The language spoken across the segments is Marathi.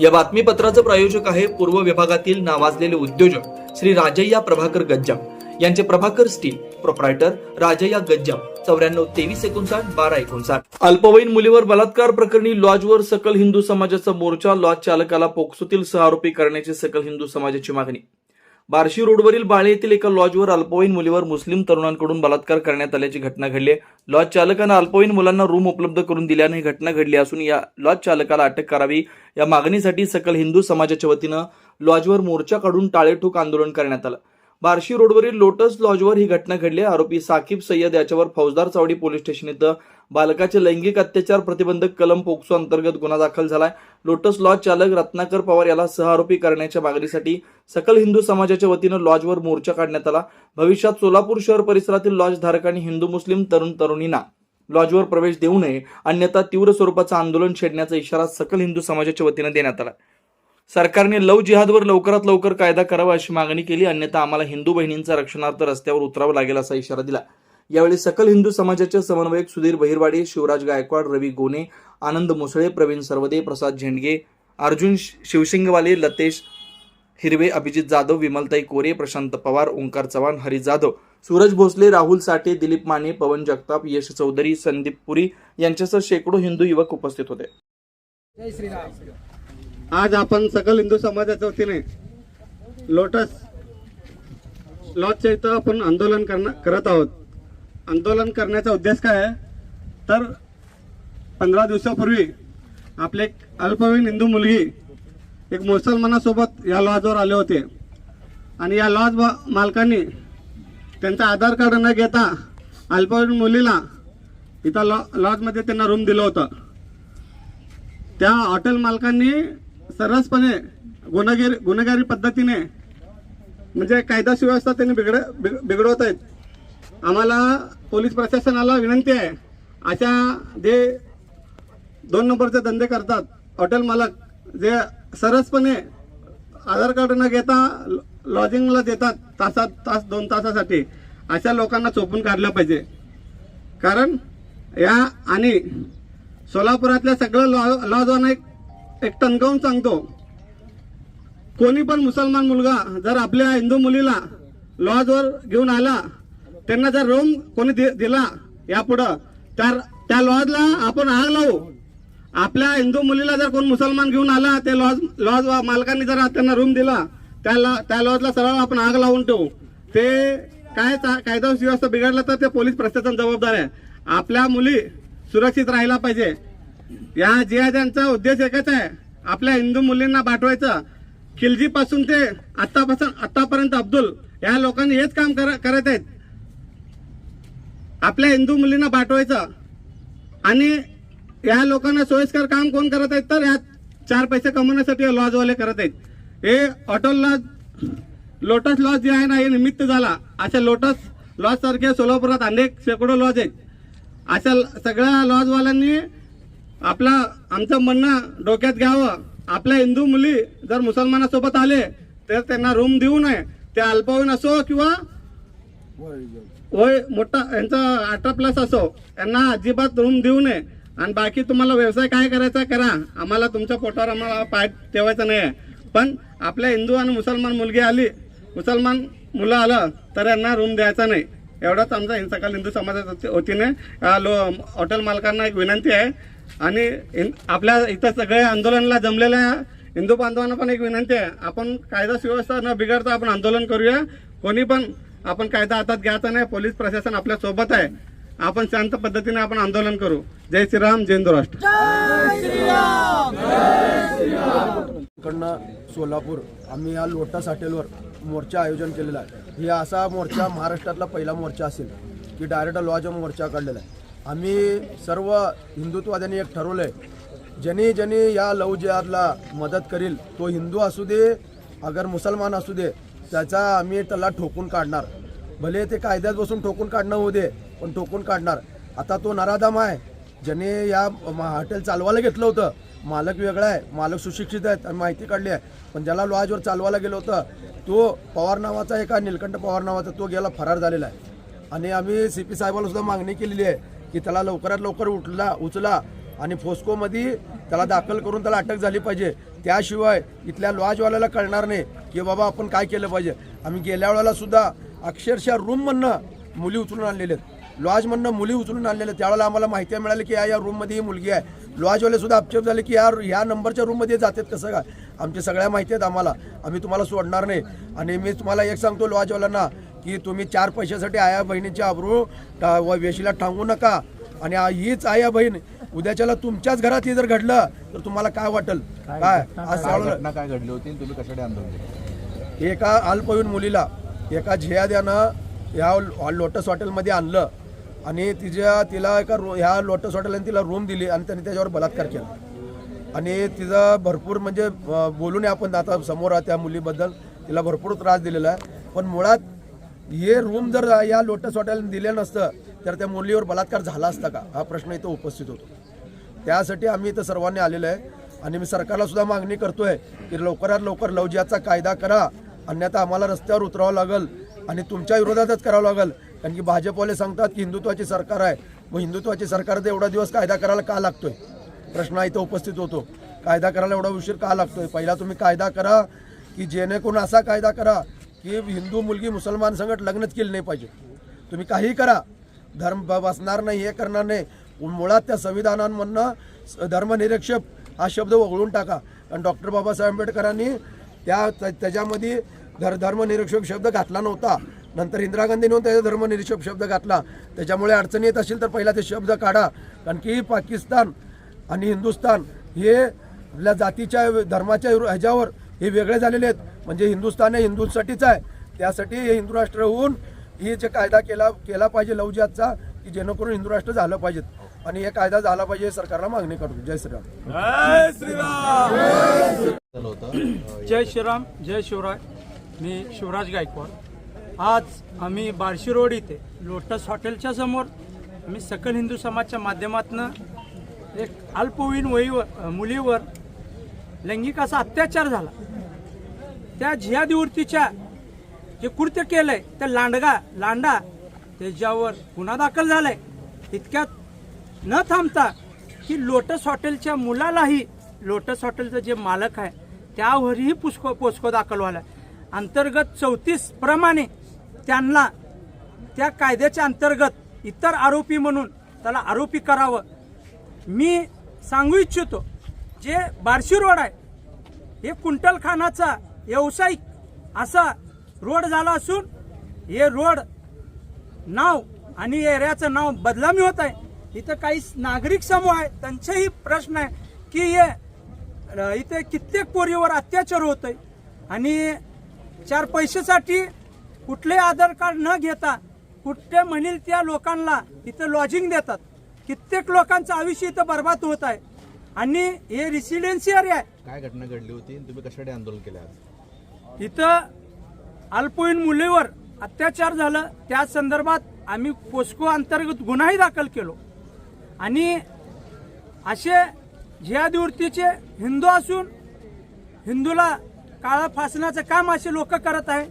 या बातमीपत्राचं प्रायोजक आहे पूर्व विभागातील नावाजलेले उद्योजक श्री राजय्या प्रभाकर गज्जाम. यांचे प्रभाकर स्टील प्रोप्रायटर राजय्या गज्जाम. चौऱ्याण्णव तेवीस एकोणसाठ बारा एकोणसाठ. अल्पवयीन मुलीवर बलात्कार प्रकरणी लॉजवर सकल हिंदू समाजाचा मोर्चा लॉज चालकाला पोक्सोतील सह आरोपी करण्याची सकल हिंदू समाजाची मागणी. बार्शी रोडवरील बाळे येथील एका लॉजवर अल्पवयीन मुलीवर मुस्लिम तरुणांकडून बलात्कार करण्यात आल्याची घटना घडली आहे. लॉज चालकानं अल्पवयीन मुलांना रूम उपलब्ध करून दिल्याने ही घटना घडली असून या लॉज चालकाला अटक करावी या मागणीसाठी सकल हिंदू समाजाच्या वतीनं लॉजवर मोर्चा काढून टाळेठोक आंदोलन करण्यात आलं बार्शी रोडवरील लोटस लॉजवर ही घटना घडली. आरोपी साकीब सय्यद याच्यावर फौजदार चावडी पोलीस स्टेशन इथं बालकाचे लैंगिक अत्याचार प्रतिबंधक कलम पोक्सो अंतर्गत गुन्हा दाखल झालाय. लोटस लॉज चालक रत्नाकर पवार याला सहआरोपी करण्याच्या मागणीसाठी सकल हिंदू समाजाच्या वतीनं लॉजवर मोर्चा काढण्यात आला. भविष्यात सोलापूर शहर परिसरातील लॉज धारकांनी हिंदू मुस्लिम तरुण तरुणींना लॉजवर प्रवेश देऊ नये अन्यथा तीव्र स्वरूपाचं आंदोलन छेडण्याचा इशारा सकल हिंदू समाजाच्या वतीनं देण्यात आला. सरकारने लव जिहादवर लवकरात लवकर कायदा करावा अशी मागणी केली. अन्यथा आम्हाला हिंदू बहिणींचा रक्षणार्थ रस्त्यावर उतरावं लागेल असा इशारा दिला. यावेळी सकल हिंदू समाजाचे समन्वयक सुधीर बहिरवाडे शिवराज गायकवाड रवी गोने आनंद मुसळे प्रवीण सर्वदे प्रसाद झेंडगे अर्जुन शिवसिंगवाले लतेश हिरवे अभिजित जाधव विमलताई कोरे प्रशांत पवार ओंकार चव्हाण हरी जाधव सूरज भोसले राहुल साठे दिलीप माने पवन जगताप यश चौधरी संदीप पुरी यांच्यासह शेकडो हिंदू युवक उपस्थित होते. आज आपण सकल हिंदू समाजाच्या वतीने लोटस लॉजच्या इथं आपण आंदोलन करणं करत आहोत. आंदोलन करण्याचा उद्देश काय आहे? तर पंधरा दिवसापूर्वी आपले एक अल्पवयीन हिंदू मुलगी एक मुसलमानासोबत या लॉजवर आले होते. आणि या लॉज मालकांनी त्यांचा आधार कार्ड न घेता अल्पवयीन मुलीला इथं लॉ लॉजमध्ये त्यांना रूम दिलं होतं. त्या हॉटेल मालकांनी सरसपणे गुन्हेगारी गुन्हेगारी पद्धतीने म्हणजे कायदा सुव्यवस्था त्यांनी बिघड बिग बिघडवत आहेत. आम्हाला पोलीस प्रशासनाला विनंती आहे अशा जे दोन नंबरचे धंदे करतात हॉटेल मालक जे सरसपणे आधार कार्ड न घेता लॉजिंगला देतात तासात तास दोन तासासाठी अशा लोकांना चोपून काढलं पाहिजे. कारण या आणि सोलापुरातल्या सगळं लॉ लॉजवाना एक एक टणकावून सांगतो. कोणी पण मुसलमान मुलगा जर आपल्या हिंदू मुलीला लॉजवर घेऊन आला त्यांना जर रूम कोणी दि- दिला यापुढं तर त्या लॉजला आपण आग लावू. आपल्या हिंदू मुलीला जर कोण मुसलमान घेऊन आला ते लॉज लॉज मालकांनी जर त्यांना रूम दिला त्याला त्या लॉजला सरळ आपण आग लावून ठेवू. ते काय कायदा सुव्यवस्था बिघडलं तर ते पोलीस प्रशासन जबाबदार आहे. आपल्या मुली सुरक्षित राहायला पाहिजे. या जिहाद्यांचा उद्देश एकच आहे. आपल्या हिंदू मुलींना पाठवायचं. खिलजी पासून ते आतापासून आतापर्यंत अब्दुल या लोकांनी हेच काम कर- करत आहेत. आपल्या हिंदू मुलींना पाठवायचं. आणि या लोकांना सोयीस्कर काम कोण करत आहेत? तर या चार पैसे कमवण्यासाठी लॉजवाले करत आहेत. हे हॉटेल लॉज लोटस लॉज जे आहे ना हे निमित्त झाला. अशा लोटस लॉज सारख्या सोलापुरात अनेक शेकडो लॉज आहेत. अशा सगळ्या लॉजवाल्यांनी आपला आमचं म्हणणं डोक्यात घ्यावं. आपल्या हिंदू मुली जर मुसलमानासोबत आले तर त्यांना रूम देऊ नये. ते अल्पवयीन असो किंवा वय मोठा यांचा अठरा प्लस असो यांना अजिबात रूम देऊ नये. आणि बाकी तुम्हाला व्यवसाय काय करायचा आहे करा. आम्हाला तुमच्या पोटावर आम्हाला पाय ठेवायचं नाही आहे पण आपल्या हिंदू आणि मुसलमान मुलगी आली मुसलमान मुलं आलं तर यांना रूम द्यायचा नाही. एवढाच आमचा हिंसकाल हिंदू समाजाच्या वतीने लो हॉटेल मालकांना एक विनंती आहे. आणि आपल्या इथं सगळ्या आंदोलनाला जमलेल्या हिंदू बांधवांना पण एक विनंती आहे. आपण कायदा सुव्यवस्था न बिघडता आपण आंदोलन करूया. कोणी पण आपण कायदा हातात घ्यायचा नाही पोलीस प्रशासन आपल्यासोबत आहे. आपण शांत पद्धतीने आपण आंदोलन करू. जय श्रीराम जय हिंदू राष्ट्र. कडनं सोलापूर आम्ही या लोटस हॉटेलवर मोर्चा आयोजन केलेला आहे. हे असा मोर्चा महाराष्ट्रातला पहिला मोर्चा असेल की डायरेक्ट लॉज मोर्चा काढलेला आहे. आम्ही सर्व हिंदुत्वाद्यांनी एक ठरवलं आहे ज्यांनी ज्यांनी या लव जिहादला मदत करील तो हिंदू असू दे अगर मुसलमान असू दे त्याचा आम्ही त्याला ठोकून काढणार. भले ते कायद्यात बसून ठोकून काढणं होऊ दे पण ठोकून काढणार. आता तो नराधाम आहे. ज्याने या हॉटेल चालवायला घेतलं होतं मालक वेगळा आहे मालक सुशिक्षित आहेत आणि माहिती काढली आहे. पण ज्याला लॉजवर चालवायला गेलं होतं तो पवार नावाचा एका निलकंठ पवार नावाचा तो गेला फरार झालेला आहे. आणि आम्ही सी पी साहेबाला सुद्धा मागणी केलेली आहे की त्याला लवकरात लवकर उठला उचला आणि फोस्कोमध्ये त्याला दाखल करून त्याला अटक झाली पाहिजे. त्याशिवाय इथल्या लॉजवाल्याला कळणार नाही की बाबा आपण काय केलं पाहिजे. आम्ही गेल्या वेळेला सुद्धा अक्षरशः रूममधनं मुली उचलून आणलेल्या आहेत. लॉजमधनं मुली उचलून आणलेल्या त्यावेळेला आम्हाला माहिती मिळाली की या या रूममध्ये ही मुलगी आहे. लॉजवाले सुद्धा झाले की या ह्या नंबरच्या रूममध्ये जातात कसं काय? आमच्या सगळ्या माहिती आहेत आम्हाला. आम्ही तुम्हाला सोडणार नाही. आणि मी तुम्हाला एक सांगतो लॉजवाल्यांना की तुम्ही चार पैशासाठी आया बहिणीची आबरू वेशीला टांगू नका. आणि हीच आया बहीण उद्याच्याला तुमच्याच घरात हे जर घडलं तर तुम्हाला काय वाटेल? काय आज काय त्यावेळेला- घटना काय घडली होती? तुम्ही कशासाठी आंदोलन केलं एका अल्पवयीन मुलीला एका झियाद्यानं ह्या लोटस हॉटेलमध्ये आणलं. आणि तिच्या तिला एका रो ह्या लोटस हॉटेलने तिला रूम दिली आणि त्यांनी त्याच्यावर बलात्कार केला. आणि तिचा भरपूर म्हणजे बोलू नये आपण आता समोर आहे त्या मुलीबद्दल तिला भरपूर त्रास दिलेला आहे. पण मुळात हे रूम जर या लोटस हॉटेलने दिले नसतं तर त्या मुलीवर बलात्कार झाला असता का? हा प्रश्न इथं उपस्थित होतो. त्यासाठी आम्ही इथं सर्वांनी आलेलो आहे आणि मी सरकारला सुद्धा मागणी करतोय की लवकरात लवकर लवजियाचा कायदा करा. अन्यथा आम्हाला रस्त्यावर उतरावं लागेल आणि तुमच्या विरोधातच करावं लागेल. कारण की भाजपवाले सांगतात की हिंदुत्वाची सरकार आहे. मग हिंदुत्वाची सरकार तर एवढा दिवस कायदा करायला का लागतोय? प्रश्न इथं उपस्थित होतो. कायदा करायला एवढा उशीर का लागतोय? पहिला तुम्ही कायदा करा की जेणेकरून असा कायदा करा की हिंदू मुलगी मुसलमान संगत लग्नच केली नाही पाहिजे. तुम्ही काही करा. धर्म ब- बसणार नाही हे करणार नाही. मुळात त्या संविधानांमधनं स- हा शब्द वगळून टाका. कारण डॉक्टर बाबासाहेब आंबेडकरांनी त्या त्याच्यामध्ये धर धर्मनिरीक्षक शब्द घातला नव्हता. नंतर इंदिरा गांधीने त्याचा धर्मनिरीक्षक शब्द घातला. त्याच्यामुळे अडचणी येत असेल तर पहिला ते शब्द काढा. कारण की पाकिस्तान आणि हिंदुस्तान हे आपल्या जातीच्या धर्माच्या ह्याच्यावर हे वेगळे झालेले आहेत. म्हणजे हिंदुस्थान हे हिंदूंसाठीच आहे. त्यासाठी हे हिंदू राष्ट्र होऊन ही जे कायदा केला केला पाहिजे लवजातचा की जेणेकरून हिंदू राष्ट्र झालं पाहिजेत. आणि हे कायदा झाला पाहिजे हे सरकारला मागणी करतो जय श्रीराम. झालं होतं अं, जय श्रीराम जय शिवराय. मी शिवराज गायकवाड. आज आम्ही बार्शी रोड इथे लोटस हॉटेलच्या समोर आम्ही सकल हिंदू समाजच्या माध्यमातून एक अल्पवयीन वयीवर मुलीवर लैंगिक असा अत्याचार झाला. त्या झियादिवृत्तीच्या जे कृत्य केलंय त्या लांडगा लांडा त्याच्यावर गुन्हा दाखल झालाय. इतक्यात न थांबता की लोटस हॉटेलच्या मुलालाही लोटस हॉटेलचं जे मालक आहे त्यावरही पुस्को पोस्को दाखल व्हायला. अंतर्गत चौतीस प्रमाणे त्यांना त्या कायद्याच्या अंतर्गत इतर आरोपी म्हणून त्याला आरोपी करावं. मी सांगू इच्छितो जे बार्शी रोड आहे हे कुंटलखानाचा व्यावसायिक असा रोड झाला असून हे रोड नाव आणि एरियाचं नाव बदलामी होत आहे. इथं काही नागरिक समूह आहे. त्यांचेही प्रश्न आहे की हे इथे कित्येक पोरीवर अत्याचार होत आहे आणि चार पैशासाठी कुठले आधार कार्ड न घेता कुठे म्हणील त्या लोकांना इथं लॉजिंग देतात. कित्येक लोकांचं आयुष्य इथं बर्बाद होत आहे. आणि हे रेसिडेन्सी एरिया आहे. काय घटना घडली होती तुम्ही कशासाठी आंदोलन केलं इथं अल्पवयीन मुलीवर अत्याचार झालं. त्या संदर्भात आम्ही पोस्को अंतर्गत गुन्हाही दाखल केलो. आणि असे जिहादिवृत्तीचे हिंदू असून हिंदूला काळा फासण्याचं काम असे लोक करत आहे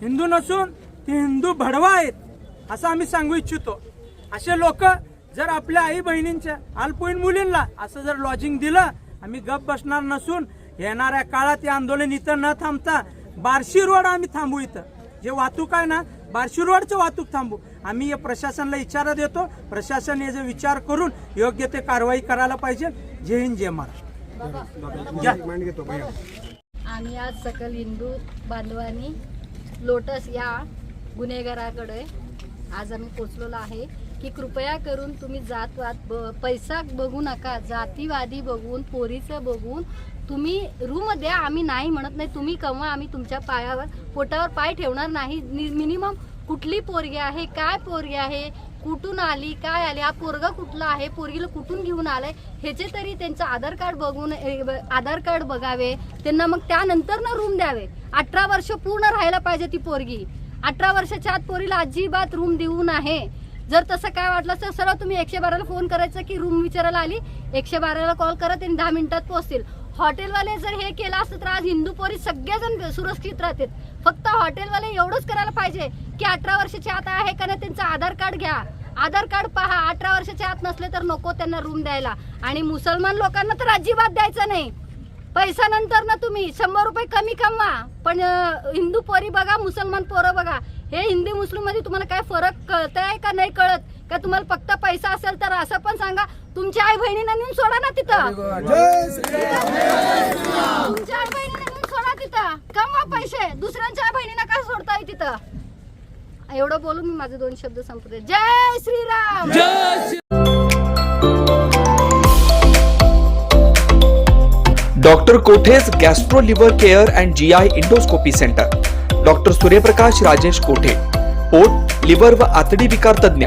हिंदू नसून ते हिंदू भडवा आहेत असं आम्ही सांगू इच्छितो. असे लोक जर आपल्या आई बहिणींच्या अल्पवयीन मुलींना असं जर लॉजिंग दिलं आम्ही गप बसणार नसून येणाऱ्या काळात हे आंदोलन इथं न थांबता बार्शी रोड आम्ही थांबू इथं. जे वाहतूक आहे ना बार्शी रोडचं वाहतूक थांबू. आम्ही या प्रशासनाला इशारा देतो. प्रशासन याचा विचार करून योग्य ते कारवाई करायला पाहिजे. जय हिंद जय महाराष्ट्र. आम्ही आज सकल हिंदू बांधवांनी लोटस या गुन्हेगाराकडे आज आम्ही पोचलेलो आहे की कृपया करून तुम्ही जातवाद ब पैसा बघू नका. जातीवादी बघून पोरीचं बघून तुम्ही रूम द्या आम्ही नाही म्हणत नाही. तुम्ही कमवा आम्ही तुमच्या पायावर पोटावर पाय ठेवणार नाही. मिनिमम कुठली पोरगी आहे काय पोरगी आहे कुठून आली काय आली हा पोरगा कुठला आहे पोरगीला कुठून घेऊन आलाय ह्याचे तरी त्यांचं आधार कार्ड बघून आधार कार्ड बघावे. त्यांना मग त्यानंतर ना रूम द्यावे. अठरा वर्ष पूर्ण राहायला पाहिजे ती पोरगी. अठरा वर्षाच्या आत पोरीला अजिबात रूम देऊन आहे जर तसं काय वाटलं तर सरळ तुम्ही एकशे बाराला फोन करायचं की रूम विचारायला आली एकशे बाराला कॉल करा त्यांनी दहा मिनिटात पोहोचतील. हॉटेलवाले जर हे केलं असतं तर आज हिंदू पोरी सगळेजण सुरक्षित राहतात फक्त हॉटेलवाले एवढंच करायला पाहिजे की अठरा वर्षाचे आत आहे का नाही त्यांचं आधार कार्ड घ्या. आधार कार्ड पहा अठरा वर्षाच्या आत नसले तर नको त्यांना रूम द्यायला. आणि मुसलमान लोकांना तर अजिबात द्यायचं नाही. पैसा नंतर ना तुम्ही शंभर रुपये कमी कमवा. पण हिंदू पोरी बघा मुसलमान पोरं बघा. हे हिंदी मुस्लिममध्ये तुम्हाला काय फरक कळत आहे का नाही कळत? का तुम्हाला फक्त पैसा असेल तर असं पण सांगा? तुमच्या आई बहिणींना नेऊन सोडा ना तिथं. तुमच्या आई बहिणींना नेऊन सोडा तिथं. कमवा पैसे. दुसऱ्यांच्या आई बहिणींना का सोडताय तिथं? एवढं बोलून मी माझे दोन शब्द संपते जय Shriram. Doctor Kothe's gastro liver care and G I endoscopy centre. Doctor Suryaprakash Rajesh Kothe. पोट लिव्हर व आतडी विकार तज्ञ